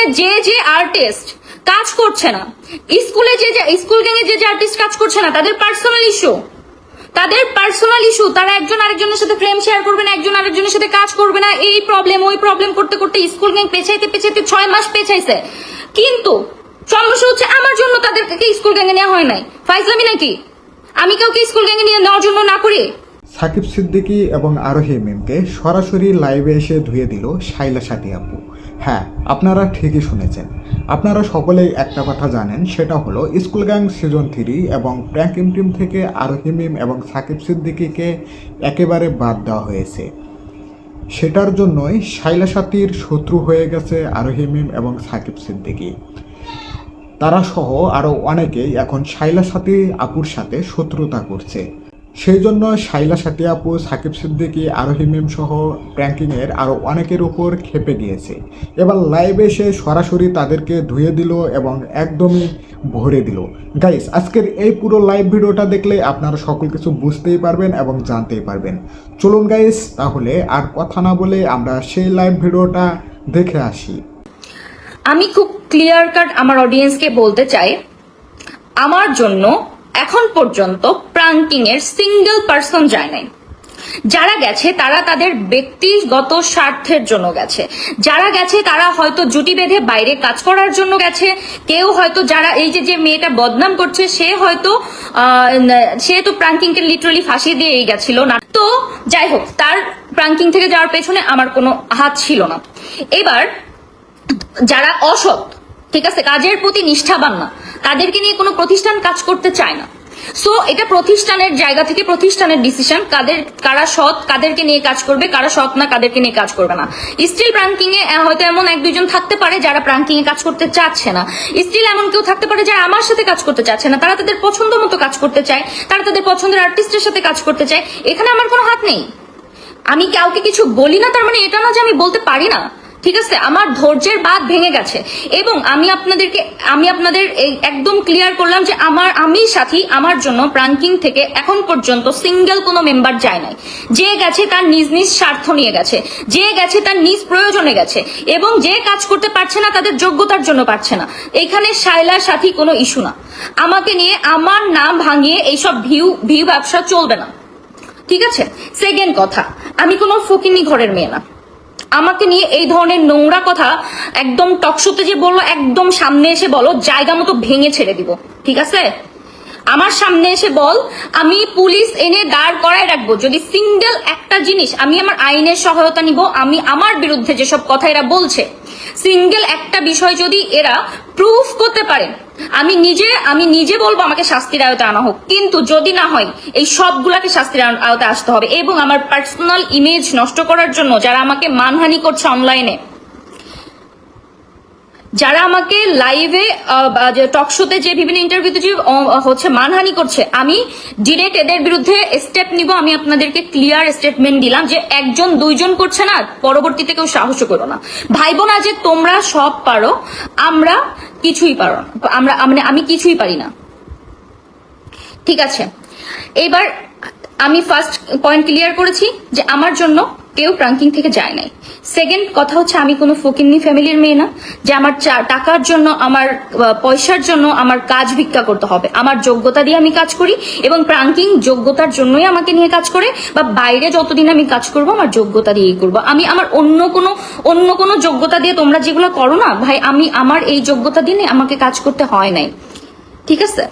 এ যে যে আর্টিস্ট কাজ করছে না, স্কুলে যে যে, স্কুল গ্যাংয়ে যে যে আর্টিস্ট কাজ করছে না, তাদের পার্সোনাল ইস্যু তাদের পার্সোনাল ইস্যু তারা একজন আরেকজনের সাথে ফ্রেম শেয়ার করবে না, একজন আরেকজনের সাথে কাজ করবে না, এই প্রবলেম ওই প্রবলেম করতে করতে স্কুল গ্যাং পেছাইতে পেছাইতে ছয় মাস পেছাইছে। কিন্তু সমস্যা হচ্ছে আমার জন্য তাদেরকে স্কুল গ্যাংয়ে নেওয়া হয় নাই? ফাইজলামি নাকি? আমি কাউকে স্কুল গ্যাংয়ে নিয়ে নেওয়ার জন্য না করি? সাকিব সিদ্দিকী এবং আরোহী মিমকে সরাসরি লাইভে এসে ধুয়ে দিল শাইলা সাথী আপু। হ্যাঁ আপনারা ঠিকই শুনেছেন। আপনারা সকলেই একটা কথা জানেন, সেটা হলো স্কুল গ্যাং সিজন থ্রি এবং প্র্যাঙ্কিং টিম থেকে আরোহী মিম এবং সাকিব সিদ্দিকীকে একেবারে বাদ দেওয়া হয়েছে। সেটার জন্যই শাইলা সাথীর শত্রু হয়ে গেছে আরোহী মিম এবং সাকিব সিদ্দিকী। তারা সহ আরও অনেকেই এখন শাইলা সাথী আপুর সাথে শত্রুতা করছে। সেই জন্য শাইলা সাথী আপু, সাকিব সিদ্দিকী আরোহী মেম সহ প্র্যাঙ্কিংয়ের আরও অনেকের উপর খেপে গিয়েছে। এবার লাইভে এসে সরাসরি তাদেরকে ধুয়ে দিল এবং একদমই ভরে দিল। গাইস আজকের এই পুরো লাইভ ভিডিওটা দেখলে আপনারা সকল কিছু বুঝতেই পারবেন এবং জানতেই পারবেন। চলুন গাইস তাহলে আর কথা না বলে আমরা সেই লাইভ ভিডিওটা দেখে আসি। আমি খুব ক্লিয়ার কাট আমার অডিয়েন্সকে বলতে চাই, আমার জন্য এখন পর্যন্ত প্রাঙ্কিং এর সিঙ্গেল পার্সন যায় নাই। যারা গেছে, তারা তাদের ব্যক্তিগত স্বার্থের জন্য গেছে। যারা গেছে, তারা হয়তো জুটি বেঁধে বাইরে কাজ করার জন্য গেছে। কেউ হয়তো যারা, এই যে যে মেয়েটা বদনাম করছে, সে হয়তো সে তো প্রাঙ্কিং কে লিটারালি ফাঁসি দিয়েই গেছিল না। তো, যাই হোক, তার প্রাঙ্কিং থেকে যাওয়ার পেছনে আমার কোনো হাত ছিল না। এবার, যারা অসৎ ঠিক আছে? কাজের প্রতি নিষ্ঠাবান না। তাদেরকে নিয়ে কোনো প্রতিষ্ঠান কাজ করতে চায় না। সো এটা প্রতিষ্ঠানের জায়গা থেকে প্রতিষ্ঠানের ডিসিশন কাদের, কারা সৎ, কাদেরকে নিয়ে কাজ করবে, কারা সৎ না, কাদেরকে নিয়ে কাজ করবে না। স্টিল প্রাঙ্কিং এ হয়তো এমন এক, দুইজন থাকতে পারে যারা প্রাঙ্কিং এ কাজ করতে চাচ্ছে না। স্টিল এমন কেউ থাকতে পারে যারা আমার সাথে কাজ করতে চাচ্ছে না। তারা তাদের পছন্দ মতো কাজ করতে চায়। তারা তাদের পছন্দের আর্টিস্টের সাথে কাজ করতে চায়। এখানে আমার কোনো হাত নেই। আমি কাউকে কিছু বলি না, তার মানে এটা না যে আমি বলতে পারি না। ঠিক আছে? আমার ধৈর্যের বাদ ভেঙে গেছে। এবং আমি আপনাদেরকে, আমি আপনাদের একদম ক্লিয়ার করলাম যে আমার, আমি সাথী, আমার জন্য প্রাঙ্কিং থেকে এখন পর্যন্ত সিঙ্গেল কোনো মেম্বার যায় নাই। যে গেছে তার নিজ নিজ স্বার্থ নিয়ে গেছে। যে গেছে তার নিজ প্রয়োজনে গেছে। এবং যে কাজ করতে পারছে না তাদের যোগ্যতার জন্য পারছে না। এখানে শায়লার সাথী কোনো ইস্যু না। আমাকে নিয়ে আমার নাম ভাঙিয়ে এইসব ভিউ ভিউ ব্যবসা চলবে না। ঠিক আছে? সেকেন্ড কথা, আমি কোনো ফকিনি ঘরের মেয়ে না। আমাকে নিয়ে এই ধরনের নোংরা কথা একদম টকশোতে যে বলল, একদম সামনে এসে বলো, জায়গা মতো ভেঙে ছেড়ে দিব। ঠিক আছে? আমার সামনে এসে বল, আমি পুলিশ এনে দাঁড় করায় রাখব। যদি সিঙ্গেল একটা জিনিস আমি আমার আইনের সহায়তা নিব, আমি আমার বিরুদ্ধে যেসব কথা এরা বলছে সিঙ্গেল একটা বিষয় যদি এরা প্রুফ করতে পারে, আমি নিজে আমি নিজে বলব আমাকে শাস্তির আয়তে আনা হোক। কিন্তু যদি না হয়, এই সবগুলাকে শাস্তির আয়তে আসতে হবে। এবং আমার পার্সোনাল ইমেজ নষ্ট করার জন্য যারা আমাকে মানহানি করছে অনলাইনে যারা আমাকে লাইভে টক শোতে যে বিভিন্ন ইন্টারভিউতে যে হচ্ছে মানহানি করছে, আমি ডিরেক্ট এদের বিরুদ্ধে স্টেপ নিব, আমি আপনাদেরকে ক্লিয়ার স্টেটমেন্ট দিলাম যে একজন, দুইজন করছে না, পরবর্তীতে কেউ সাহস করো না। ভাইবো না যে তোমরা সব পারো, আমরা কিছুই পারো আমরা মানে আমি কিছুই পারি না। ঠিক আছে, এবার আমি ফার্স্ট পয়েন্ট ক্লিয়ার করেছি যে আমার জন্য কেউ প্রাঙ্কিং থেকে যায় নাই। সেকেন্ড কথা হচ্ছে, আমি কোনো ফকিন্নি ফ্যামিলির মেয়ে না, যে আমার টাকার জন্য, আমার পয়সার জন্য আমার কাজ ভিক্ষা করতে হবে। আমার যোগ্যতা দিয়ে আমি কাজ করি এবং প্রাঙ্কিং যোগ্যতার জন্যই আমাকে নিয়ে কাজ করে, বা বাইরে যতদিন আমি কাজ করব, আমার যোগ্যতা দিয়েই করব। আমি আমার অন্য কোনো অন্য কোনো যোগ্যতা দিয়ে তোমরা যেগুলো করো না, ভাই, আমি আমার এই যোগ্যতা দিয়ে আমাকে কাজ করতে হয় নাই। ঠিক আছে?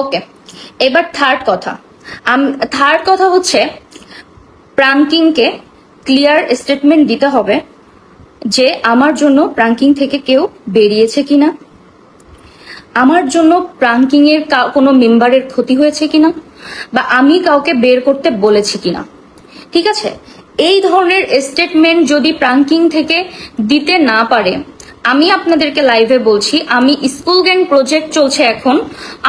ওকে এবার থার্ড কথা। থার্ড কথা হচ্ছে, প্রাঙ্কিংকে ক্লিয়ার স্টেটমেন্ট দিতে হবে যে আমার জন্য প্রাঙ্কিং থেকে কেউ বেরিয়েছে কিনা। আমার জন্য প্রাঙ্কিং এর কা- কোনো মেম্বারের ক্ষতি হয়েছে কিনা বা আমি কাউকে বের করতে বলেছি কিনা। ঠিক আছে? এই ধরনের স্টেটমেন্ট যদি প্রাঙ্কিং থেকে দিতে না পারে আমি আপনাদেরকে লাইভে বলছি, আমি স্কুল গ্যাং প্রজেক্ট চলছে এখন।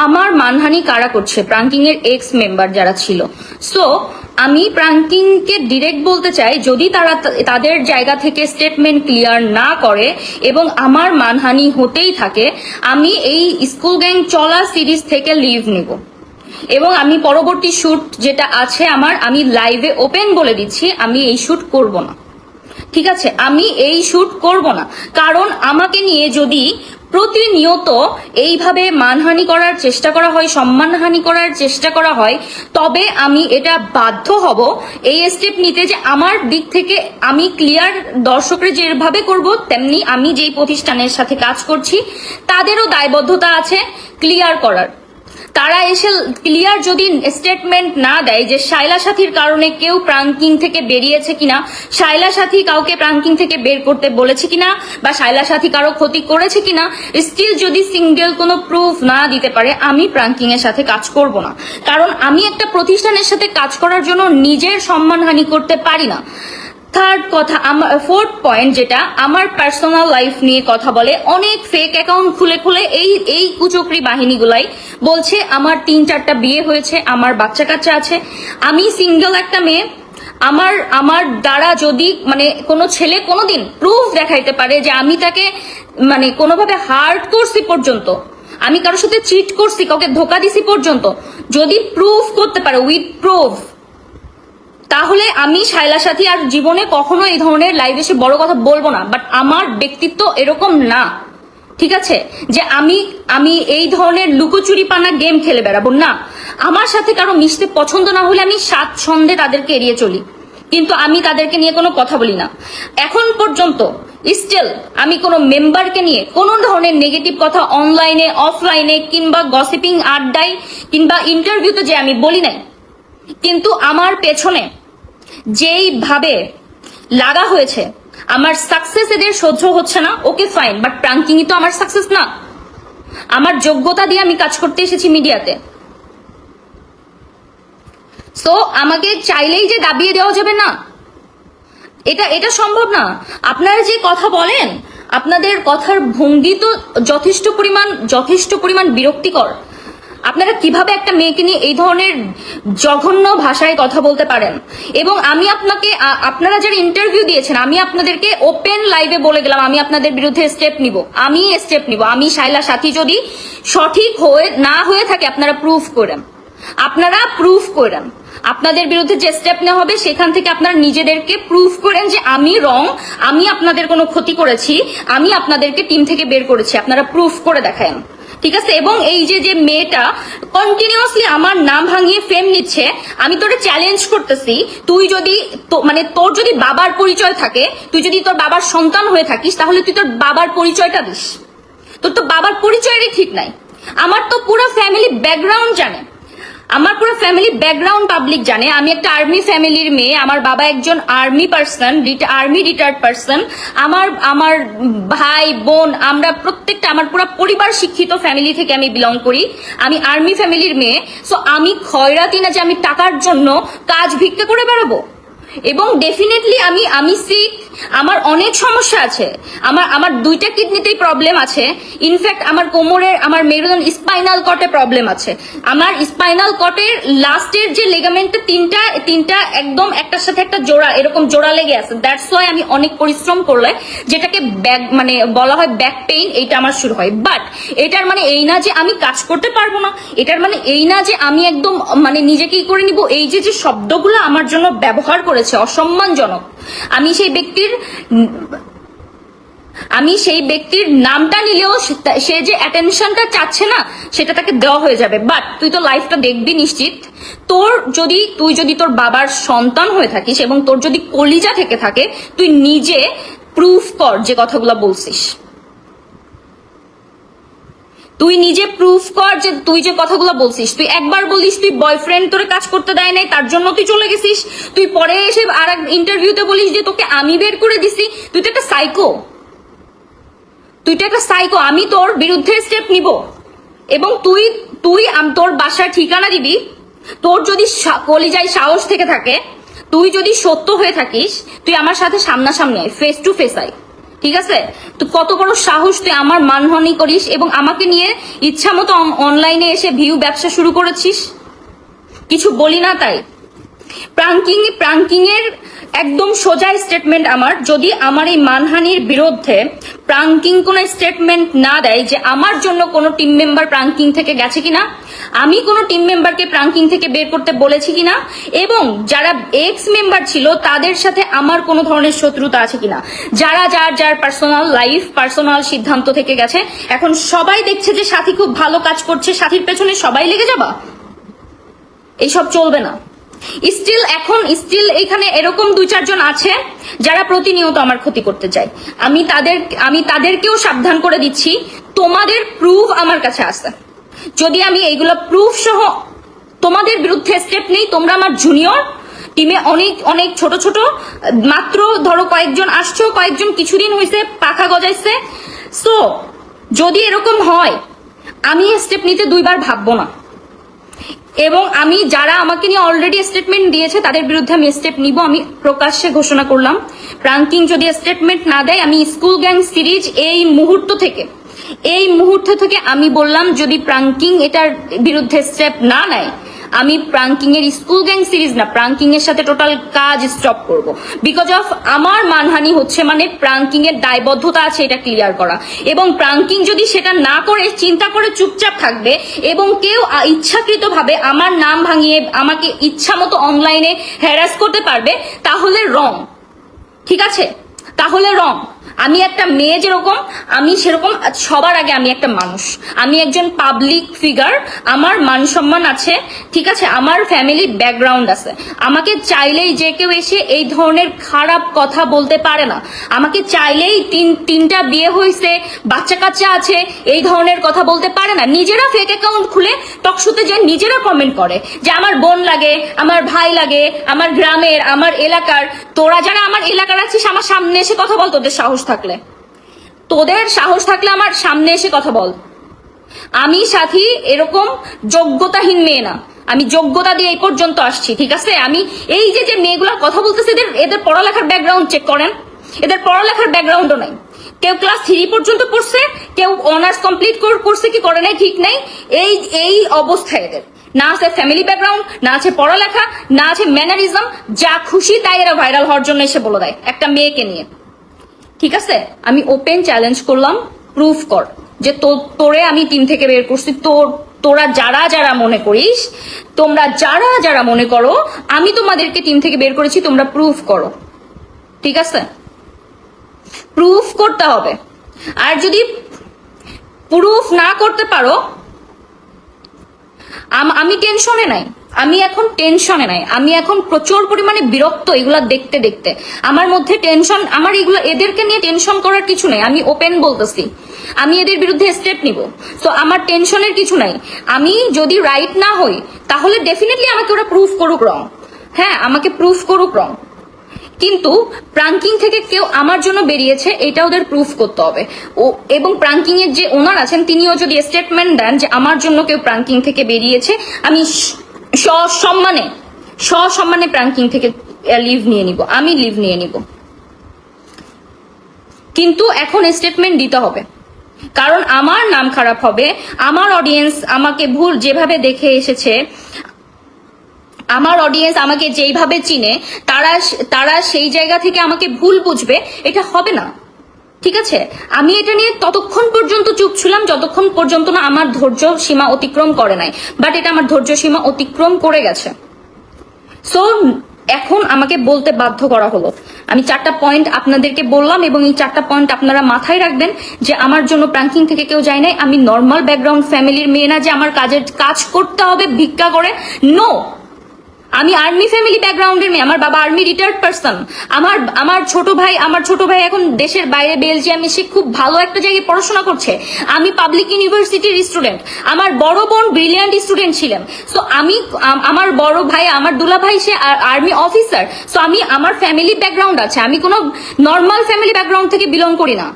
আমার মানহানি কারা করছে? প্রাঙ্কিং এর এক্স মেম্বার যারা ছিল। সো আমি প্রাঙ্কিংকে ডিরেক্ট বলতে চাই, যদি তারা তাদের জায়গা থেকে স্টেটমেন্ট ক্লিয়ার না করে এবং আমার মানহানি হতেই থাকে, আমি এই স্কুল গ্যাং চলা সিরিজ থেকে লিভ নিব। এবং আমি পরবর্তী শ্যুট যেটা আছে আমার, আমি লাইভে ওপেন বলে দিচ্ছি, আমি এই শুট করব না। ঠিক আছে, আমি এই শুট করব না। কারণ আমাকে নিয়ে যদি প্রতিনিয়ত এইভাবে মানহানি করার চেষ্টা করা হয়, সম্মানহানি করার চেষ্টা করা হয়, তবে আমি এটা বাধ্য হব এই স্টেপ নিতে যে আমার দিক থেকে আমি ক্লিয়ার দর্শকরা যেভাবে করব, তেমনি আমি যেই প্রতিষ্ঠানের সাথে কাজ করছি, তাদেরও দায়বদ্ধতা আছে ক্লিয়ার করার। তারা এসে ক্লিয়ার যদি স্টেটমেন্ট না দেয় যে শাইলা সাথীর কারণে কেউ প্রাঙ্কিং থেকে বেরিয়েছে কিনা শাইলা সাথী কাউকে প্রাঙ্কিং থেকে বের করতে বলেছে কিনা, বা শাইলা সাথী কারও ক্ষতি করেছে কিনা স্টিল যদি সিঙ্গেল কোনো প্রুফ না দিতে পারে, আমি প্রাঙ্কিং এর সাথে কাজ করব না। কারণ আমি একটা প্রতিষ্ঠানের সাথে কাজ করার জন্য নিজের সম্মানহানি করতে পারি না। থার্ড কথা, আমার ফোর্থ পয়েন্ট যেটা, আমার পার্সোনাল লাইফ নিয়ে কথা বলে, অনেক ফেক অ্যাকাউন্ট খুলে খুলে এই এই কুচক্রি বাহিনীগুলাই বলছে, আমার তিন চারটা বিয়ে হয়েছে, আমার বাচ্চা কাচ্চা আছে, আমি সিঙ্গেল একটা মেয়ে, আমার আমার দ্বারা যদি মানে কোনো ছেলে কোনোদিন প্রুফ দেখাইতে পারে যে আমি তাকে মানে কোনোভাবে হার্ট করছি পর্যন্ত, আমি কারোর সাথে চিট করছি, কাউকে ধোকা দিছি পর্যন্ত, যদি প্রুফ করতে পারে উইথ প্রুফ তাহলে আমি শায়লা সাথী আর জীবনে কখনো এই ধরনের লাইভ এসে বড় কথা বলব না বাট আমার ব্যক্তিত্ব এরকম না। ঠিক আছে? যে আমি আমি এই ধরনের লুকোচুরি পানা গেম খেলে বেড়াবো না। আমার সাথে কারও মিশতে পছন্দ না হলে আমি সাত ছন্দে তাদেরকে এড়িয়ে চলি। কিন্তু আমি তাদেরকে নিয়ে কোনো কথা বলি না। এখন পর্যন্ত স্টিল আমি কোনো মেম্বারকে নিয়ে কোনো ধরনের নেগেটিভ কথা অনলাইনে অফলাইনে কিংবা গসিপিং আড্ডায় কিংবা ইন্টারভিউতে যে আমি বলি নাই কিন্তু আমার পেছনে যেইভাবে লাগা হয়েছে, আমার সাকসেস এদের সহ্য হচ্ছে না ওকে ফাইন বাট প্রাঙ্কিংই তো আমার সাকসেস না। আমার যোগ্যতা দিয়ে আমি কাজ করতে এসেছি মিডিয়াতে। সো আমাকে চাইলেই যে দাবিয়ে দেওয়া যাবে না। এটা এটা সম্ভব না। আপনারা যে কথা বলেন, আপনাদের কথার ভঙ্গি তো যথেষ্ট পরিমাণ যথেষ্ট পরিমাণ বিরক্তিকর। আপনারা কীভাবে একটা মেয়েকে নিয়ে এই ধরনের জঘন্য ভাষায় কথা বলতে পারেন? এবং আমি আপনাকে আপনারা যারা ইন্টারভিউ দিয়েছেন, আমি আপনাদেরকে ওপেন লাইভে বলে গেলাম, আমি আপনাদের বিরুদ্ধে স্টেপ নিব। আমি স্টেপ নিব। আমি শাইলা সাথী যদি সঠিক হয়ে, না হয়ে থাকে, আপনারা প্রুফ করেন। আপনারা প্রুফ করেন। আপনাদের বিরুদ্ধে যে স্টেপ নেওয়া হবে, সেখান থেকে আপনারা নিজেদেরকে প্রুফ করেন যে আমি রং আমি আপনাদের কোনো ক্ষতি করেছি, আমি আপনাদেরকে টিম থেকে বের করেছি। আপনারা প্রুফ করে দেখান ঠিক আছে? এবং এই যে যে মেয়েটা কন্টিনিউসলি আমার নাম ভাঙিয়ে ফেম নিচ্ছে, আমি তোরে চ্যালেঞ্জ করতেছি, তুই যদি মানে তোর যদি বাবার পরিচয় থাকে, তুই যদি তোর বাবার সন্তান হয়ে থাকিস, তাহলে তুই তোর বাবার পরিচয়টা দিস। তোর তো বাবার পরিচয়েরই ঠিক নাই। আমার তো পুরো ফ্যামিলি ব্যাকগ্রাউন্ড জানে। আমার পুরো ফ্যামিলি ব্যাকগ্রাউন্ড পাবলিক জানে। আমি একটা আর্মি ফ্যামিলির মেয়ে। আমার বাবা একজন army person army retired person আমার আমার ভাই, বোন, আমরা প্রত্যেকটা, আমার পুরো পরিবার শিক্ষিত ফ্যামিলি থেকে আমি বিলং করি। আমি আর্মি ফ্যামিলির মেয়ে। সো আমি খয়রাতি না যে আমি টাকার জন্য কাজ ভিক্ষা করে বেড়াবো? এবং ডেফিনেটলি আমি আমি সিক আমার অনেক সমস্যা আছে। আমার আমার দুইটা কিডনিতেই প্রবলেম আছে। ইনফ্যাক্ট আমার কোমরের, আমার মেরুদন স্পাইনাল কটে প্রবলেম আছে। আমার স্পাইনাল কটের লাস্টের যে লেগামেন্টটা তিনটা তিনটা একদম একটার সাথে একটা জোড়া, এরকম জোড়া লেগে আছে। দ্যাটস ওয়াই আমি অনেক পরিশ্রম করলে যেটাকে ব্যাক মানে বলা হয় ব্যাক পেইন এইটা আমার শুরু হয়। বাট এটার মানে এই না যে আমি কাজ করতে পারব না। এটার মানে এই না যে আমি একদম মানে নিজেকেই করে নিব। এই যে যে শব্দগুলো আমার জন্য ব্যবহার করেছে অসম্মানজনক। আমি সেই ব্যক্তির আমি সেই ব্যক্তির নামটা নিলেও সে যে অ্যাটেনশনটা চাচ্ছে না, সেটা তাকে দেওয়া হয়ে যাবে। বাট তুই তো লাইফটা দেখবি নিশ্চিত। তোর যদি, তুই যদি তোর বাবার সন্তান হয়ে থাকিস এবং তোর যদি কলিজা থেকে থাকে, তুই নিজে প্রুফ কর যে কথাগুলো বলছিস। তুই নিজে প্রুফ কর যে তুই যে কথাগুলো বলছিস। তুই একবার বলিস তুই বয়ফ্রেন্ড তোরে কাজ করতে দেয় নাই, তার জন্য তুই চলে গেছিস। তুই পরে এসে আর এক ইন্টারভিউতে বলিস যে তোকে আমি বের করে দিছি। তুই তো একটা সাইকো তুই তো একটা সাইকো আমি তোর বিরুদ্ধে স্টেপ নিব। এবং তুই তুই তোর বাসার ঠিকানা দিবি। তোর যদি কলিজায় সাহস থেকে থাকে, তুই যদি সত্য হয়ে থাকিস, তুই আমার সাথে সামনাসামনি আয় ফেস টু ফেস আয়। ঠিক আছে? তো কত বড় সাহস তুই আমার মানহানি করিস এবং আমাকে নিয়ে ইচ্ছা মতো অনলাইনে এসে ভিউ ব্যবসা শুরু করেছিস? কিছু বলি না তাই? প্রাঙ্কিং প্রাঙ্কিং এর একদম সোজা স্টেটমেন্ট আমার। যদি আমার এই মানহানির বিরুদ্ধে প্রাঙ্কিং কোনো স্টেটমেন্ট না দেয় যে আমার জন্য কোনো টিম মেম্বার প্রাঙ্কিং থেকে গেছে কিনা, আমি কোনো টিম মেম্বারকে প্রাঙ্কিং থেকে বের করতে বলেছি কিনা, এবং যারা এক্স মেম্বার ছিল, তাদের সাথে আমার কোনো ধরনের শত্রুতা আছে কিনা, যারা যার যার পার্সোনাল লাইফ পার্সোনাল সিদ্ধান্ত থেকে গেছে, এখন সবাই দেখছে যে সাথী খুব ভালো কাজ করছে, সাথীর পেছনে সবাই লেগে যাবা? এইসব চলবে না। স্টিল এখন স্টিল এখানে এরকম দুই চারজন আছে যারা প্রতিনিয়ত আমার ক্ষতি করতে চায়। আমি তাদের, আমি তাদেরকেও সাবধান করে দিচ্ছি। তোমাদের প্রুফ আমার কাছে আছে। যদি আমি এইগুলো প্রুফ সহ তোমাদের বিরুদ্ধে স্টেপ নেই, তোমরা আমার জুনিয়র টিমে অনেক অনেক ছোট ছোট, মাত্র ধরো কয়েকজন আসছো, কয়েকজন কিছুদিন হয়েছে পাখা গজাইছে। সো যদি এরকম হয়, আমি স্টেপ নিতে দুইবার ভাববো না। এবং আমি যারা আমাকে নিয়ে অলরেডি স্টেটমেন্ট দিয়েছে, তাদের বিরুদ্ধে আমি স্টেপ নিব, আমি প্রকাশ্যে ঘোষণা করলাম। প্রাঙ্কিং যদি স্টেটমেন্ট না দেয়, আমি স্কুল গ্যাং সিরিজ এই মুহূর্ত থেকে, এই মুহূর্ত থেকে আমি বললাম, যদি প্রাঙ্কিং এটার বিরুদ্ধে স্টেপ না নেয় আমি প্রাঙ্কিং এর স্কুল গ্যাং সিরিজ না প্রাঙ্কিং এর সাথে টোটাল কাজ স্টপ করব। বিকজ অফ আমার মানহানি হচ্ছে মানে প্রাঙ্কিং এর দায়বদ্ধতা আছে এটা ক্লিয়ার করা। এবং প্রাঙ্কিং যদি সেটা না করে, চিন্তা করে চুপচাপ থাকবে এবং কেউ ইচ্ছাকৃতভাবে আমার নাম ভাঙিয়ে আমাকে ইচ্ছা মতো অনলাইনে হ্যারাস করতে পারবে, তাহলে রং ঠিক আছে? তাহলে রং আমি একটা মেয়ে যেরকম, আমি সেরকম সবার আগে আমি একটা মানুষ। আমি একজন পাবলিক ফিগার আমার মান সম্মান আছে, ঠিক আছে? আমার ফ্যামিলি ব্যাকগ্রাউন্ড আছে। আমাকে চাইলেই যে কেউ এসে এই ধরনের খারাপ কথা বলতে পারে না। আমাকে চাইলেই তিন, তিনটা বিয়ে হয়েছে বাচ্চা কাচ্চা আছে, এই ধরনের কথা বলতে পারে না। নিজেরা ফেক অ্যাকাউন্ট খুলে টকশুতে যে নিজেরা কমেন্ট করে যে আমার বোন লাগে, আমার ভাই লাগে, আমার গ্রামের, আমার এলাকার। তোরা যারা আমার এলাকার আছিস, আমার সামনে এসে কথা বল, তোদের সাহস থাকলে। তোদের সাহস থাকলে আমার সামনে এসে কথা বল। আমি সাথী এরকম যোগ্যতাহীন মেয়ে না। আমি যোগ্যতা দিয়ে এই পর্যন্ত আসছি, ঠিক আছে? আমি এই যে যে মেয়েগুলা কথা বলতেছে, এদের এদের পড়ালেখার ব্যাকগ্রাউন্ড চেক করেন। এদের পড়ালেখার ব্যাকগ্রাউন্ডও নাই। কেউ ক্লাস থ্রি পর্যন্ত পড়ছে, কেউ অনার্স কমপ্লিট করছে কি করে নাই, ঠিক নাই। এই এই অবস্থা এদের। না আছে ফ্যামিলি ব্যাকগ্রাউন্ড না আছে পড়ালেখা, না আছে ম্যানারিজম যা খুশি তাই এরা ভাইরাল হওয়ার জন্য এসে বলে দেয় একটা মেয়েকে নিয়ে। ঠিক আছে? আমি ওপেন চ্যালেঞ্জ করলাম প্রুফ কর যে তোরে আমি টিম থেকে বের করছি। তোর, তোরা যারা যারা মনে করিস, তোমরা যারা যারা মনে করো, আমি তোমাদেরকে টিম থেকে বের করেছি, তোমরা প্রুফ করো। ঠিক আছে? প্রুফ করতে হবে। আর যদি প্রুফ না করতে পারো, আমি টেনশনে নাই। আমি এখন টেনশনে নাই। আমি এখন প্রচুর পরিমাণে বিরক্ত এগুলা দেখতে দেখতে। আমার মধ্যে টেনশন আমার এগুলো, এদেরকে নিয়ে টেনশন করার কিছু নাই। আমি ওপেন বলতেছি। আমি এদের বিরুদ্ধে স্টেপ নিব। তো আমার টেনশনের কিছু নাই। আমি যদি রাইট না হই, তাহলে ডেফিনেটলি আমাকে ওরা প্রুফ করুক রং। হ্যাঁ আমাকে প্রুফ করুক রং। কিন্তু প্রাঙ্কিং থেকে কেউ আমার জন্য বেরিয়েছে, এটা ওদের প্রুফ করতে হবে। ও, এবং প্রাঙ্কিং এর যে ওনার আছেন, তিনিও যদি স্টেটমেন্ট দেন যে আমার জন্য কেউ প্রাঙ্কিং থেকে বেরিয়েছে, আমি সসম্মানে সসম্মানে প্রাঙ্কিং থেকে লিভ নিয়ে নিব, আমি লিভ নিয়ে নিব। কিন্তু এখন স্টেটমেন্ট দিতে হবে। কারণ আমার নাম খারাপ হবে, আমার অডিয়েন্স আমাকে ভুল যেভাবে দেখে এসেছে, আমার অডিয়েন্স আমাকে যেইভাবে চিনে, তারা তারা সেই জায়গা থেকে আমাকে ভুল বুঝবে, এটা হবে না। ঠিক আছে? আমি এটা নিয়ে ততক্ষণ পর্যন্ত চুপ ছিলাম, যতক্ষণ পর্যন্ত না আমার ধৈর্য সীমা অতিক্রম করে নাই। বাট এটা আমার ধৈর্য সীমা অতিক্রম করে গেছে। সো এখন আমাকে বলতে বাধ্য করা হলো। আমি চারটা পয়েন্ট আপনাদেরকে বললাম এবং এই চারটা পয়েন্ট আপনারা মাথায় রাখবেন যে আমার জন্য প্রাঙ্কিং থেকে কেউ যায় নাই। আমি নর্মাল ব্যাকগ্রাউন্ড ফ্যামিলির মেয়ে না যে আমার কাজের, কাজ করতে হবে ভিক্ষা করে। নো আমি আর্মি ফ্যামিলি ব্যাকগ্রাউন্ডের মেয়ে, আমার বাবা আর্মি রিটায়ার্ড পার্সন আমার আমার ছোট ভাই, আমার ছোট ভাই এখন দেশের বাইরে বেলজিয়ামে সে খুব ভালো একটা জায়গায় পড়াশোনা করছে। আমি পাবলিক ইউনিভার্সিটির স্টুডেন্ট আমার বড় বোন ব্রিলিয়ান্ট স্টুডেন্ট ছিলেন সো আমি আমার বড় ভাই, আমার দুলা ভাই সে আর্মি অফিসার সো আমি, আমার ফ্যামিলি ব্যাকগ্রাউন্ড আছে। আমি কোনো নর্মাল ফ্যামিলি ব্যাকগ্রাউন্ড থেকে বিলং করি না।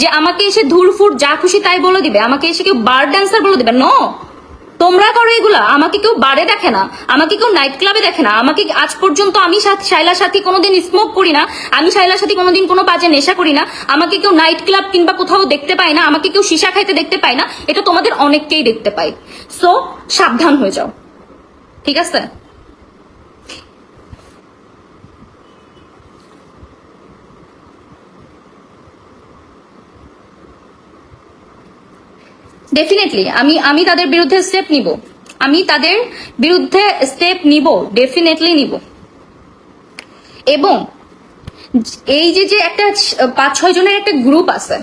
যে আমাকে এসে ধুরফুর যা খুশি তাই বলে দিবে। আমাকে এসে কেউ বার ড্যান্সার বলে দিবে। নো তোমরা করো এগুলা। আমাকে কেউ বারে দেখে না, আমাকে কেউ নাইট ক্লাবে দেখে না। আমাকে আজ পর্যন্ত আমি শাইলার সাথে কোনোদিন স্মোক করি না, আমি শাইলার সাথে কোনোদিন কোনো বাজে নেশা করি না। আমাকে কেউ নাইট ক্লাব কিংবা কোথাও দেখতে পায় না, আমাকে কেউ সীসা খাইতে দেখতে পায় না। এটা তোমাদের অনেককেই দেখতে পাই সো সাবধান হয়ে যাও। ঠিক আছে? ডেফিনেটলি আমি আমি তাদের বিরুদ্ধে স্টেপ নিব। আমি তাদের বিরুদ্ধে স্টেপ নিব ডেফিনেটলি নিব। এবং এই যে যে একটা পাঁচ, ছয় জনের একটা গ্রুপ আছে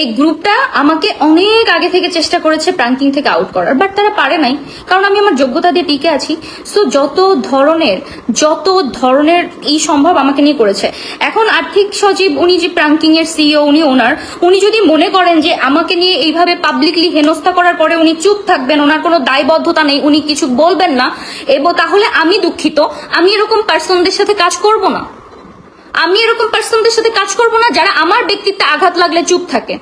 এই গ্রুপটা আমাকে অনেক আগে থেকে চেষ্টা করেছে প্রাঙ্কিং থেকে আউট করার, বাট তারা পারে নাই, কারণ আমি আমার যোগ্যতা দিয়ে টিকে আছি। সো যত ধরনের যত ধরনের ই সম্ভব আমাকে নিয়ে করেছে। এখন আর্থিক সচিব, উনি যে প্রাঙ্কিং এর সিইও উনি ওনার, উনি যদি মনে করেন যে আমাকে নিয়ে এইভাবে পাবলিকলি হেনস্থা করার পরে উনি চুপ থাকবেন, ওনার কোনো দায়বদ্ধতা নেই, উনি কিছু বলবেন না, এবং তাহলে আমি দুঃখিত, আমি এরকম পার্সনদের সাথে কাজ করব না। আমি এরকম পার্সনদের সাথে কাজ করব না যারা আমার ব্যক্তিত্বে আঘাত লাগলে চুপ থাকে।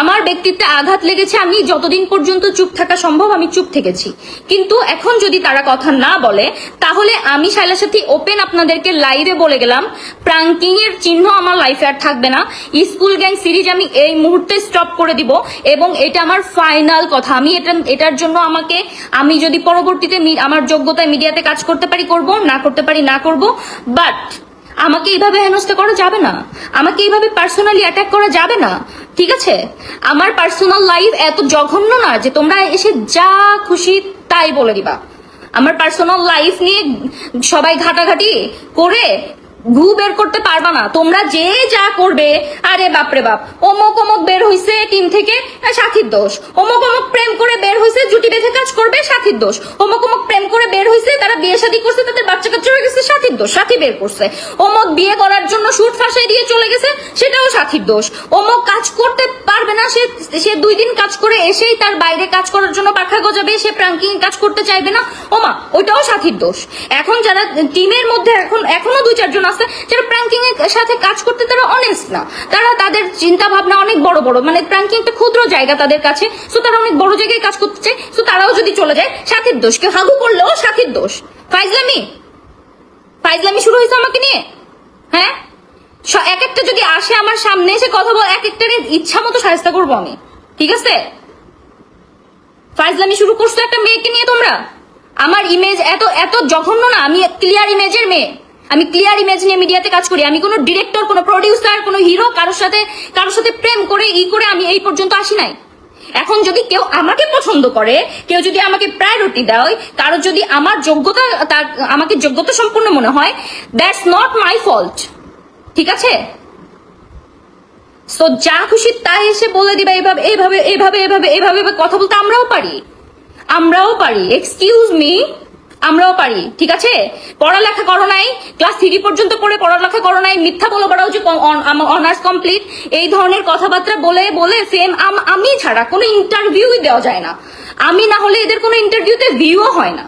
আমার ব্যক্তিত্বে আঘাত লেগেছে, আমি যতদিন পর্যন্ত চুপ থাকা সম্ভব আমি চুপ থেকেছি। কিন্তু এখন যদি তারা কথা না বলে, তাহলে আমি শাইলার সাথে ওপেন আপনাদেরকে লাইভে বলে গেলাম প্রাঙ্কিং এর চিহ্ন আমার লাইফে আর থাকবে না। স্কুল গ্যাং সিরিজ আমি এই মুহূর্তে স্টপ করে দিব এবং এটা আমার ফাইনাল কথা। আমি এটা, এটার জন্য আমাকে, আমি যদি পরবর্তীতে আমার যোগ্যতায় মিডিয়াতে কাজ করতে পারি, করব, না করতে পারি, না করব বাট আমাকে এইভাবে হেনস্থা করা যাবে না। আমাকে এইভাবে পার্সোনালি অ্যাটাক করা যাবে না। ঠিক আছে? আমার পার্সোনাল লাইফ এত জঘন্য না যে তোমরা এসে যা খুশি তাই বলে দিবা। আমার পার্সোনাল লাইফ নিয়ে সবাই ঘাটাঘাটি করে ঘু বের করতে পারবা না। তোমরা যে যা করবে, আরে বাপরে বাপ, অমুক অমুক বের হইছে টিম থেকে সাথীর দোষ। অমুক অমুক প্রেম করে বের হইছে, জুটি বেঁধে কাজ করবে, সাথীর দোষ। অমুক অমুক প্রেম করে বের হইছে, তারা বিয়ে শাদী করছে, তাদের বাচ্চা কাচ্চা হয়ে গেছে, সাথীর দোষ, সাথী বের করছে। অমুক বিয়ে করার জন্য সুট ফাঁসাই দিয়ে চলে গেছে, সেটাও সাথীর দোষ। অমুক কাজ করতে পারবে না, সে সে দুই দিন কাজ করে এসেই তার বাইরে কাজ করার জন্য পাখা গজাবে, সে প্রাঙ্কিং কাজ করতে চাইবে না। ওমা, ওইটাও সাথীর দোষ। এখন যারা, টিমের মধ্যে এখন, এখনও দুই চারজন আছে যারা প্রাঙ্কিং এর সাথে কাজ করতে তারা অনেস্ট না। তারা তাদের চিন্তা ভাবনা অনেক বড় বড়। মানে প্রাঙ্কিং একটা ক্ষুদ্র জায়গা তাদের কাছে। সো তারা অনেক বড় জায়গায় কাজ করতে চায়। সো তারাও যদি চলে যায়, সাথীর দোষ। কেউ হাগু করলেও সাথীর দোষ। ফাইজলামি। ফাইজলামি শুরু হয়েছে আমাকে নিয়ে। হ্যাঁ? এক একটা যদি আসে আমার সামনে, এসে কথা বল, এক একটার ইচ্ছা মতো সাহায্য করব আমি। ঠিক আছে? ফাইজলামি শুরু করছ একটা মেয়েকে নিয়ে তোমরা? আমার ইমেজ এত এত জঘন্য না। আমি ক্লিয়ার ইমেজের মেয়ে। আমি ক্লিয়ার ইমেজ নিয়ে মিডিয়াতে কাজ করি। আমি কোনো ডিরেক্টর কোনো প্রডিউসার কোনো হিরো কারোর সাথে কারোর সাথে প্রেম করে, ই করে আমি এই পর্যন্ত আসি নাই। এখন যদি কেউ আমাকে পছন্দ করে, কেউ যদি আমাকে প্রায়োরিটি দেয়, কারও যদি আমার যোগ্যতা, তার, আমাকে যোগ্যতা সম্পূর্ণ মনে হয় দ্যাটস নট মাই ফল্ট ঠিক আছে? সো যা খুশি তাই এসে বলে দিবা এইভাবে এইভাবে এইভাবে এইভাবে এইভাবে কথা বলতে আমরাও পারি। আমরাও পারি। এক্সকিউজ মি আমরাও পারি, ঠিক আছে? পড়ালেখা করো নাই, ক্লাস থ্রি পর্যন্ত পড়ে পড়ালেখা করো নাই, মিথ্যা বলো বড় যে অনার্স কমপ্লিট এই ধরনের কথাবার্তা বলে বলে সেম আমি ছাড়া কোনো ইন্টারভিউই দেওয়া যায় না। আমি না হলে এদের কোনো ইন্টারভিউতে ভিউও হয় না।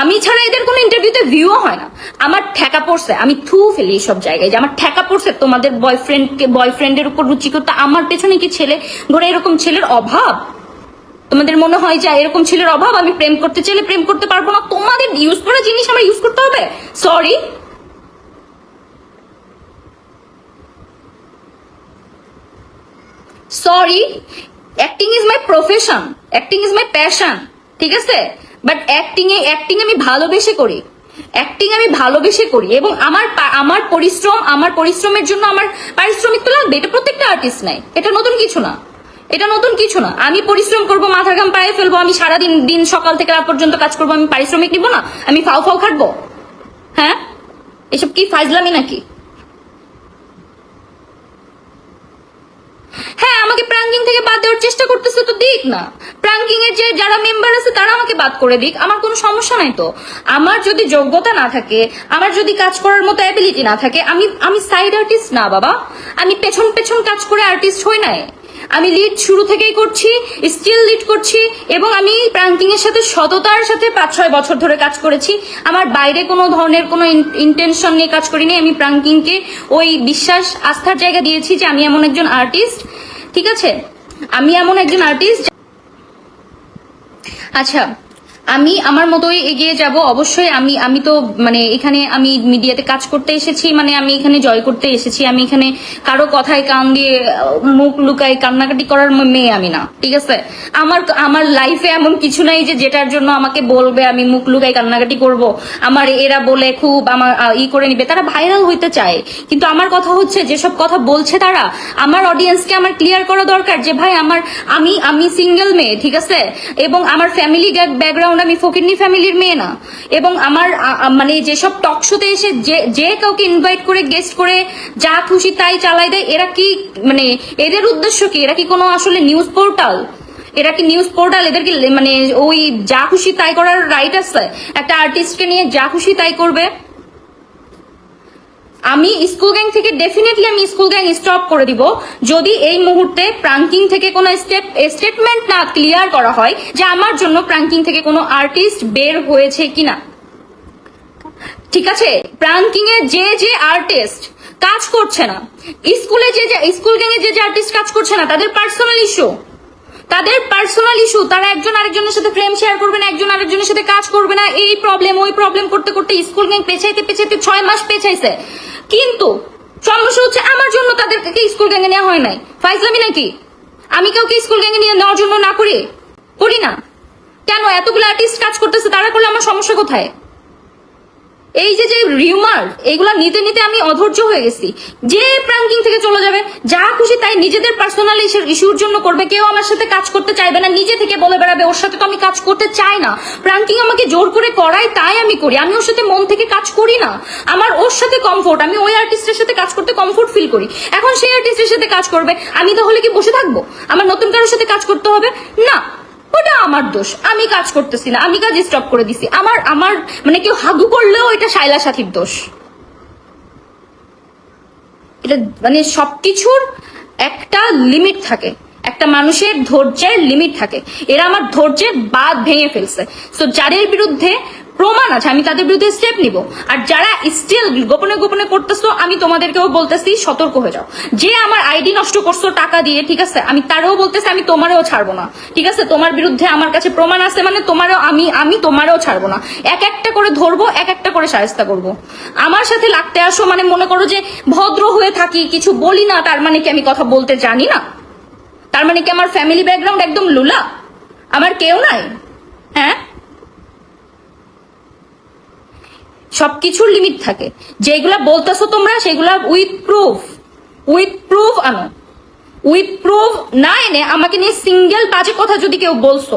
আমি ছাড়া এদের কোনো ইন্টারভিউতে ভিউও হয় না। আমার ঠেকা পড়ছে, আমি থু ফেলি সব জায়গায় যে আমার ঠেকা পড়ছে। তোমাদের বয়ফ্রেন্ডকে বয়ফ্রেন্ডের উপর রুচি করতে আমার পেছনে কি ছেলে? ধরে এরকম ছেলের অভাব। তোমাদের মনে হয় যে এরকম ছেলের অভাব? আমি প্রেম করতে চাইলে প্রেম করতে পারব না। তোমাদের ইউজ করা জিনিস আমার ইউজ করতে হবে। Sorry sorry acting is my profession acting is my passion ঠিক আছে? বাট অ্যাক্টিং এ অ্যাক্টিং আমি ভালোবেসে করি। অ্যাক্টিং আমি ভালোবেসে করি। এবং আমার আমার পরিশ্রম, আমার পরিশ্রমের জন্য আমার পারিশ্রমিক তো লাগবে। এটা প্রত্যেকটা আর্টিস্ট নাই এটা নতুন কিছু না। এটা নতুন কিছু না। আমি পরিশ্রম করব, মাথা ঘাম পায়ে ফেলব, আমি সারাদিন, দিন সকাল থেকে রাত পর্যন্ত কাজ করব, আমি পারিশ্রমিক নিব না, আমি ফাও ফাও খাটবো। হ্যাঁ? এসব কি ফাইজলামি নাকি? হ্যাঁ আমাকে প্রাঙ্কিং থেকে বাদ দেওয়ার চেষ্টা করতেছে তো দিক না। প্রাঙ্কিং এর যে যারা মেম্বার আছে, তারা আমাকে বাদ করে দিক, আমার কোনো সমস্যা নাই তো। আমার যদি যোগ্যতা না থাকে, আমার যদি কাজ করার মতো অ্যাবিলিটি না থাকে, আমি আমি সাইড আর্টিস্ট না বাবা। আমি পেছন পেছন কাজ করে আর্টিস্ট হই নাই। আমি লিড শুরু থেকেই করছি স্টিল লিড করছি, এবং আমি প্রাঙ্কিং এর সাথে সততার সাথে পাঁচ ছয় বছর ধরে কাজ করেছি। আমার বাইরে কোনো ধরনের কোনো ইন্টেনশন নিয়ে কাজ করিনি। আমি প্রাঙ্কিংকে ওই বিশ্বাস, আস্থার জায়গা দিয়েছি যে আমি এমন একজন আর্টিস্ট ঠিক আছে? আমি এমন একজন আর্টিস্ট আচ্ছা আমি আমার মতোই এগিয়ে যাব, অবশ্যই আমি আমি তো মানে এখানে আমি মিডিয়াতে কাজ করতে এসেছি মানে আমি এখানে জয় করতে এসেছি, আমি এখানে কারও কথায় কান দিয়ে, মুখ লুকাই কান্নাকাটি করার মেয়ে আমি না, ঠিক আছে? আমার আমার লাইফে এমন কিছু নাই যে যেটার জন্য আমাকে বলবে, আমি মুখ লুকাই কান্নাকাটি করব। আমার এরা বলে খুব আমার ই করে নিবে, তারা ভাইরাল হইতে চায়। কিন্তু আমার কথা হচ্ছে, যেসব কথা বলছে তারা, আমার অডিয়েন্সকে আমার ক্লিয়ার করা দরকার যে, ভাই, আমার, আমি আমি সিঙ্গেল মেয়ে, ঠিক আছে? এবং আমার ফ্যামিলি ব্যাকগ্রাউন্ড আমি ফকিরনি ফ্যামিলির মেয়ে না। এবং আমার মানে যেসব টক শোতে এসে যে যে কাউকে ইনভাইট করে গেস্ট করে যা খুশি তাই চালাই দেয়, এরা কি মানে এদের উদ্দেশ্য কি? এরা কি কোনো আসলে নিউজ পোর্টাল এরা কি নিউজ পোর্টাল এদেরকে মানে ওই যা খুশি তাই করার রাইট আছে একটা আর্টিস্টকে নিয়ে যা খুশি তাই করবে? আমি স্কুল গ্যাং থেকে ডেফিনেটলি আমি স্কুল গ্যাং স্টপ করে দিব। যদি এই মুহূর্তে প্রাঙ্কিং থেকে কোনো স্টেপ স্টেটমেন্ট না ক্লিয়ার করা হয় যে আমার জন্য প্রাঙ্কিং থেকে কোনো আর্টিস্ট বের হয়েছে কিনা। ঠিক আছে? প্রাঙ্কিং এ যে যে আর্টিস্ট কাজ করছে না, স্কুলে যে যে, স্কুল গ্যাং এ যে যে আর্টিস্ট কাজ করছে না, তাদের পার্সোনাল ইস্যু তাদের পার্সোনাল ইস্যু তারা একজন আরেকজনের সাথে ফ্রেম শেয়ার করবে না, একজন আরেকজনের সাথে কাজ করবে না, এই প্রবলেম ওই প্রবলেম করতে করতে স্কুল গ্যাং পেছাইতে পেছাইতে ছয় মাস পেছাইছে। কিন্তু সমস্যা হচ্ছে আমার জন্য তাদেরকে স্কুল গ্যাংয়ে নেওয়া হয় নাই? ফাইজলামি নাকি? আমি কাউকে স্কুল গ্যাংয়ে নিয়ে নেওয়ার জন্য না করি? করি না। কেন? এতগুলো আর্টিস্ট কাজ করতেছে, তারা করলে আমার সমস্যা কোথায়? এই যে যে রিউমার, এগুলা নিতে নিতে আমি অধৈর্য হয়ে গেছি। যে প্রাঙ্কিং থেকে চলে যাবে, যা খুশি তাই নিজেদের পার্সোনাল ইস্যুর জন্য করবে। কেউ আমার সাথে কাজ করতে চাইবে না, নিজে থেকে বলে বেড়াবে, ওর সাথে তো আমি কাজ করতে চাই না। প্রাঙ্কিং আমাকে জোর করে করাই তাই আমি করি। আমি ওর সাথে মন থেকে কাজ করি না। আমার ওর সাথে কমফোর্ট আমি ওই আর্টিস্টের সাথে কাজ করতে কমফোর্ট ফিল করি। এখন সেই আর্টিস্টের সাথে কাজ করবে, আমি তাহলে কি বসে থাকব? আমার নতুন কারোর সাথে কাজ করতে হবে? না। ওটা আমার দোষ। আমি কাজ করতেছি না। আমি কাজ স্টপ করে দিছি। আমার আমার মানে কেউ হাগু করলেও এটা শাইলা সাথীর দোষ। এটা মানে সবকিছুর একটা লিমিট থাকে। একটা মানুষের ধৈর্যের লিমিট থাকে। এরা আমার ধৈর্যের বাদ ভেঙে ফেলছে। তো যাদের বিরুদ্ধে প্রমাণ আছে, আমি তাদের বিরুদ্ধে স্টেপ নিব। আর যারা স্টিল গোপনে গোপনে করতেছো, আমি তোমাদেরকেও বলতেছি, সতর্ক হয়ে যাও। যে আমার আইডি নষ্ট করছ টাকা দিয়ে, ঠিক আছে? আমি তারও বলতেছি, আমি তোমারও ছাড়বো না। ঠিক আছে? তোমার বিরুদ্ধে আমার কাছে প্রমাণ আছে মানে তোমারও আমি আমি তোমারও ছাড়বো না। এক একটা করে ধরবো, এক একটা করে সাহেস্তা করব। আমার সাথে লাগতে আসো মানে মনে করো যে ভদ্র হয়ে থাকি, কিছু বলি না, তার মানে কি আমি কথা বলতে জানি না? তার মানে কি আমার ফ্যামিলি ব্যাকগ্রাউন্ড একদম লুলা? আমার কেউ নাই? হ্যাঁ? সবকিছুর লিমিট থাকে। যেগুলা বলতেছো তোমরা, সেগুলা উইথ প্রুফ উইথ প্রুফ আনো। উইথ প্রুফ না এনে আমাকে নিয়ে সিঙ্গেল বাজে কথা যদি কেউ বলছো,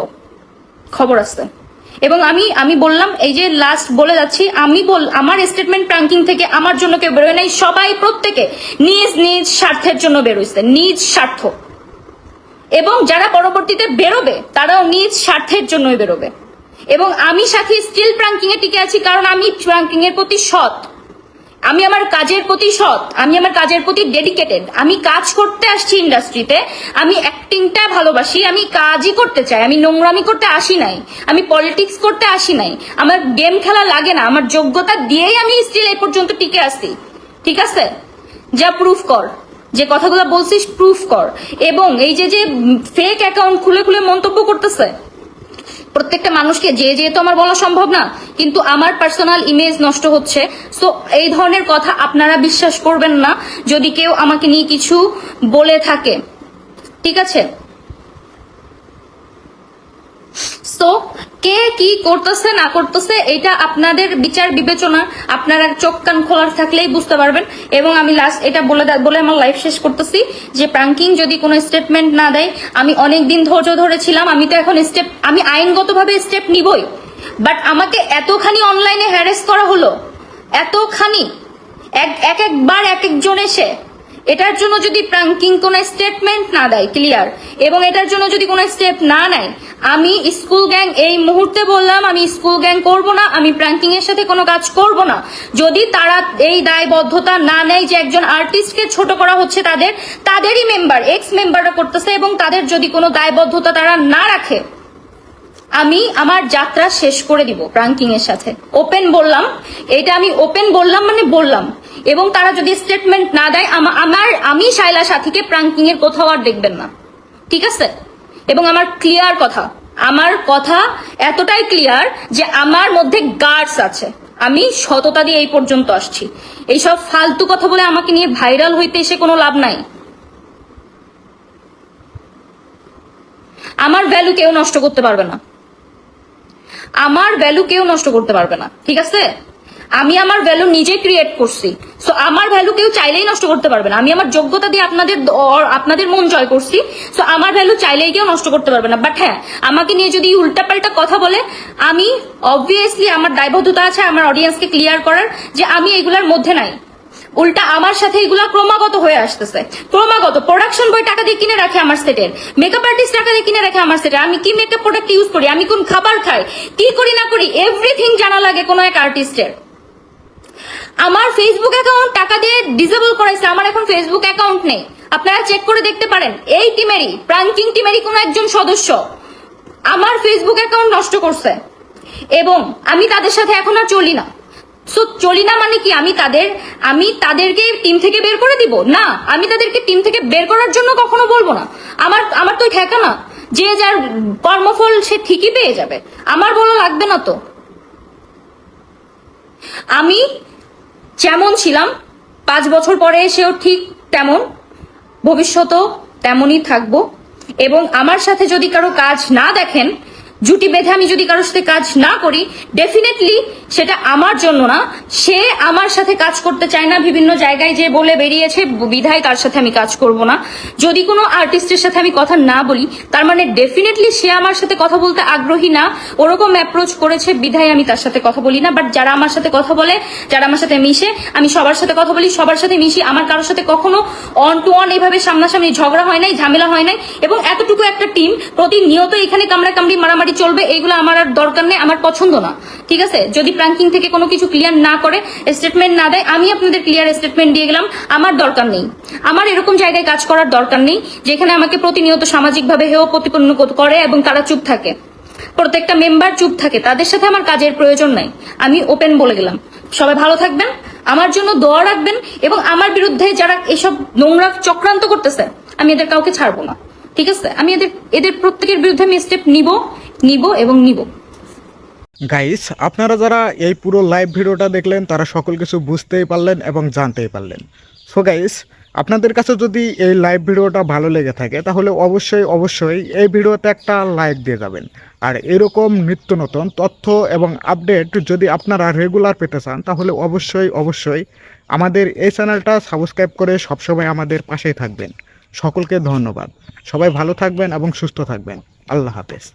খবর আছে। এবং আমি আমি বললাম, এই যে লাস্ট বলে যাচ্ছি, আমি বল আমার স্টেটমেন্ট প্রাঙ্কিং থেকে আমার জন্য কেউ বেরোয় নাই, সবাই প্রত্যেকে নিজ নিজ স্বার্থের জন্য বেরোইছে, নিজ স্বার্থ। এবং যারা পরবর্তীতে বেরোবে, তারাও নিজ স্বার্থের জন্যই বেরোবে। এবং আমি সাথে স্টিল প্রাঙ্কিং এ টিকে আছি কারণ আমি প্রাঙ্কিং এর প্রতি সৎ। আমি আমার কাজের প্রতি সৎ। আমি আমার কাজের প্রতি ডেডিকেটেড আমি কাজ করতে আসছি ইন্ডাস্ট্রিতে। আমি অ্যাক্টিংটা ভালোবাসি। আমি কাজই করতে চাই। আমি নোংরামি করতে আসি নাই। আমি পলিটিক্স করতে আসি নাই। আমার গেম খেলা লাগে না। আমার যোগ্যতা দিয়েই আমি স্টিল এই পর্যন্ত টিকে আসছি ঠিক আছে? যা প্রুফ কর। যে কথাগুলো বলছিস প্রুফ কর। এবং এই যে যে ফেক অ্যাকাউন্ট খুলে খুলে মন্তব্য করতেছে প্রত্যেকটা মানুষকে যে যে তো আমার বলা সম্ভব না, কিন্তু আমার পার্সোনাল ইমেজ নষ্ট হচ্ছে। সো এই ধরনের কথা আপনারা বিশ্বাস করবেন না। যদি কেউ আমাকে নিয়ে কিছু বলে থাকে, ঠিক আছে? সো কে কি করতেছে, না করতেছে, এটা আপনাদের বিচার বিবেচনা। আপনারা চোখ কান খোলার থাকলেই বুঝতে পারবেন। এবং আমি লাস্ট এটা বলে বলে আমার লাইফ শেষ করতেছি, যে প্রাঙ্কিং যদি কোনো স্টেটমেন্ট না দেয়, আমি অনেক দিন ধৈর্য ধরেছিলাম, আমি তো এখন স্টেপ আমি আইনগতভাবে স্টেপ নিবই। বাট আমাকে এতখানি অনলাইনে হ্যারেস করা হলো, এতখানি, এক এক একবার এক একজন এসে এটার জন্য যদি প্রাঙ্কিং কোনো স্টেটমেন্ট না দেয় ক্লিয়ার এবং এটার জন্য যদি কোনো স্টেপ না নেয়, আমি স্কুল গ্যাং এই মুহূর্তে বললাম, আমি স্কুল গ্যাং করব না, আমি প্রাঙ্কিং এর সাথে কোনো কাজ করব না। যদি তারা এই দায়বদ্ধতা না নেয় যে একজন আর্টিস্টকে ছোট করা হচ্ছে তাদের, তাদেরই মেম্বার এক্স মেম্বাররা করতেছে এবং তাদের যদি কোনো দায়বদ্ধতা তারা না রাখে আমি আমার যাত্রা শেষ করে দিব প্রাঙ্কিং এর সাথে। ওপেন বললাম। এটা আমি ওপেন বললাম মানে বললাম। এবং তারা যদি স্টেটমেন্ট না দেয় আমার, আমি শাইলা সাথীকে প্রাঙ্কিং এর কোথাও আর দেখবেন না। ঠিক আছে? এবং আমার ক্লিয়ার কথা। আমার কথা এতটাই ক্লিয়ার যে আমার মধ্যে গার্ডস আছে। আমি সততা দিয়ে এই পর্যন্ত আসছি। এইসব ফালতু কথা বলে আমাকে নিয়ে ভাইরাল হইতে এসে কোনো লাভ নাই। আমার ভ্যালু কেউ নষ্ট করতে পারবে না। আমার ভ্যালু কেউ নষ্ট করতে পারবে না, ঠিক আছে? আমি আমার ভ্যালু নিজে ক্রিয়েট করছি সো আমার ভ্যালু কেউ চাইলেই নষ্ট করতে পারবে না। আমি আমার যোগ্যতা দিয়ে আপনাদের আপনাদের মন জয় করছি সো আমার ভ্যালু চাইলেই কেউ নষ্ট করতে পারবে না। বাট হ্যাঁ আমাকে নিয়ে যদি উল্টাপাল্টা কথা বলে, আমি অবভিয়াসলি আমার দায়বদ্ধতা আছে, আমার অডিয়েন্সকে ক্লিয়ার করার, যে আমি এগুলার মধ্যে নাই। উল্টা আমার সাথে এগুলা ক্রমাগত হয়ে আসতেছে। ক্রমাগত প্রোডাকশন বই টাকা দিয়ে কিনে রাখে আমার সেটের মেকআপ আর্টিস্ট টাকা দিয়ে কিনে রাখে আমার সেটের আমি কি মেকআপ প্রোডাক্ট ইউজ করি? আমি কোন খাবার খাই? কি করি না করি? এভরিথিং জানা লাগে কোনো এক আর্টিস্টের আমার ফেসবুক অ্যাকাউন্ট টাকা দিয়ে ডিসেবল করাইছে। আমার এখন ফেসবুক অ্যাকাউন্ট নেই। আপনারা চেক করে দেখতে পারেন। এই টিমেরই প্রাঙ্কিং টিমেরই কোনো একজন সদস্য আমার ফেসবুক অ্যাকাউন্ট নষ্ট করছে। এবং আমি তাদের সাথে এখন আর চলি না। সো চলি না মানে কি? আমি তাদের, আমি তাদেরকে টিম থেকে বের করে দিব? না, আমি তাদেরকে টিম থেকে বের করার জন্য কখনো বলব না। আমার আমার তো ঠেকা না। যে যার কর্মফল সে ঠিকই পেয়ে যাবে। আমার বলা লাগবে না তো। আমি যেমন ছিলাম, পাঁচ বছর পরে এসেও ঠিক তেমন। ভবিষ্যতেও তেমনই থাকব। এবং আমার সাথে যদি কারও কাজ না দেখেন জুটি বেঁধে আমি যদি কারোর সাথে কাজ না করি ডেফিনেটলি সেটা আমার জন্য না। সে আমার সাথে কাজ করতে চায় না, বিভিন্ন জায়গায় যে বলে বেরিয়েছে, বিধায় তার সাথে আমি কাজ করব না। যদি কোনো আর্টিস্টের সাথে আমি কথা না বলি, তার মানে ডেফিনেটলি সে আমার সাথে কথা বলতে আগ্রহী না। ওরকম অ্যাপ্রোচ করেছে, বিধায় আমি তার সাথে কথা বলি না। বাট যারা আমার সাথে কথা বলে, যারা আমার সাথে মিশে, আমি সবার সাথে কথা বলি, সবার সাথে মিশি, আমার কারোর সাথে কখনো অন টু অন এইভাবে সামনাসামনি ঝগড়া হয় নাই, ঝামেলা হয় নাই। এবং এতটুকু একটা টিম প্রতিনিয়ত এখানে কামড়া কামড়ি মারামারি চলবে এইগুলো আমার আর দরকার নেই, আমার পছন্দ না। ঠিক আছে? যদি প্রাঙ্কিং থেকে কোনো কিছু ক্লিয়ার না করে স্টেটমেন্ট না দেয়, আমি আপনাদের ক্লিয়ার স্টেটমেন্ট দিয়ে গেলাম, আমার দরকার নেই। আমার এরকম জায়গায় কাজ করার দরকার নেই, যেখানে আমাকে প্রতিনিয়ত সামাজিকভাবে হেয় প্রতিপন্ন করে এবং তারা চুপ থাকে। প্রত্যেকটা মেম্বার চুপ থাকে, তাদের সাথে আমার কাজের প্রয়োজন নাই। আমি ওপেন বলে গেলাম। সবাই ভালো থাকবেন, আমার জন্য দোয়া রাখবেন এবং আমার বিরুদ্ধে যারা এসব নোংরা চক্রান্ত করতেছে, আমি এদের কাউকে ছাড়বো না। ঠিক আছে? আমি এদের এদের প্রত্যেকের বিরুদ্ধে আমি স্টেপ নিব নিব এবং নিব। গাইস আপনারা যারা এই পুরো লাইভ ভিডিওটা দেখলেন, তারা সকল কিছু বুঝতেই পারলেন এবং জানতেই পারলেন। সো গাইস আপনাদের কাছে যদি এই লাইভ ভিডিওটা ভালো লেগে থাকে, তাহলে অবশ্যই অবশ্যই এই ভিডিওতে একটা লাইক দিয়ে যাবেন। আর এরকম নিত্য নতুন তথ্য এবং আপডেট যদি আপনারা রেগুলার পেতে চান, তাহলে অবশ্যই অবশ্যই আমাদের এই চ্যানেলটা সাবস্ক্রাইব করে সবসময় আমাদের পাশেই থাকবেন। সকলকে ধন্যবাদ। সবাই ভালো থাকবেন এবং সুস্থ থাকবেন। আল্লাহ হাফেজ।